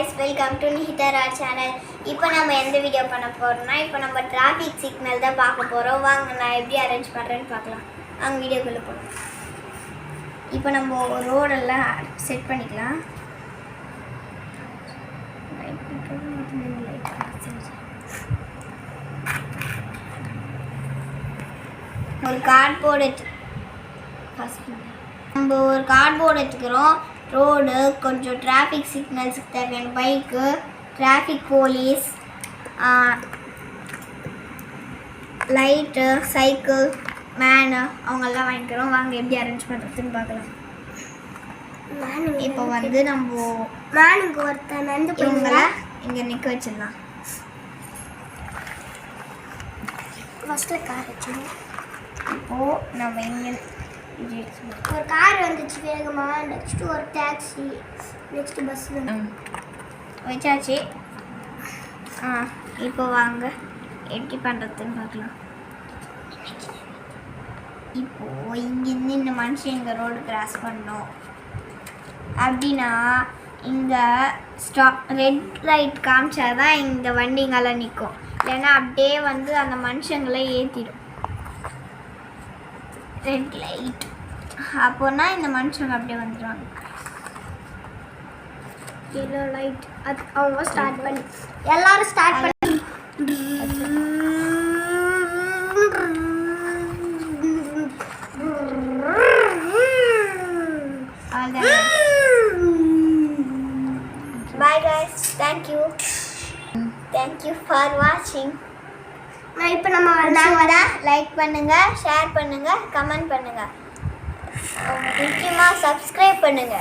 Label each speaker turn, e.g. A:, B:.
A: Guys welcome to Nihithara channel இப்போ நம்ம எந்த வீடியோ பண்ண போகிறோம்னா இப்போ நம்ம டிராஃபிக் சிக்னல் தான் பார்க்க போகிறோம் வாங்க நான் எப்படி அரேஞ்ச் பண்ணுறேன்னு பார்க்கலாம். வாங்க வீடியோக்குள்ளே போகலாம் இப்போ நம்ம ரோடெல்லாம் செட் பண்ணிக்கலாம். ஒரு கார்ட்போர்டு ஃபஸ்ட் நம்ம ஒரு கார்ட்போர்டு எடுத்துக்கிறோம். ரோடு கொஞ்சம் டிராஃபிக் சிக்னல்ஸுக்கு தேவையான bike traffic police light cycle menu அவங்கெல்லாம் வாங்கிக்கிறோம் வாங்க எப்படி அரேஞ்ச் பண்ணுறதுன்னு பார்க்கலாம். இப்போ வந்து நம்ம
B: மேனுக்கு ஒருத்தன் வந்து
A: இவங்கள இங்கே நிற்க வச்சிடலாம்.
B: ஃபஸ்ட்டில் கார் வச்சுருவோம்
A: இப்போது நம்ம இங்கே
B: ஒரு கார் வந்துச்சு வேகமாக நெக்ஸ்ட் ஒரு டாக்ஸி நெக்ஸ்ட் பஸ்
A: வச்சாச்சு. ஆ இப்போ வாங்க. எப்படி பண்ணுறதுன்னு பார்க்கலாம். இப்போ இங்கேருந்து இந்த மனுஷன் இங்கே ரோடு கிராஸ் பண்ணோம். அப்படின்னா இங்கே ஸ்டாப் ரெட் லைட் காமிச்சா தான் இந்த வண்டிங்கெல்லாம் நிற்கும் இல்லைன்னா அப்படியே வந்து அந்த மனுஷங்களை ஏற்றிடும் ரெட் லைட் அப்போனா இந்த மனுஷங்க அப்படியே வந்துடுவாங்க
B: எல்லோ லைட் அது அவங்க ஸ்டார்ட் பண்ணி எல்லாரும் ஸ்டார்ட் பண்ணி
A: பாய் guys. Thank you. Thank you for watching.
B: இப்போ நம்ம
A: நாங்கள் லைக் பண்ணுங்க ஷேர் பண்ணுங்க கமெண்ட் பண்ணுங்க. முக்கியமாக சப்ஸ்கிரைப் பண்ணுங்க.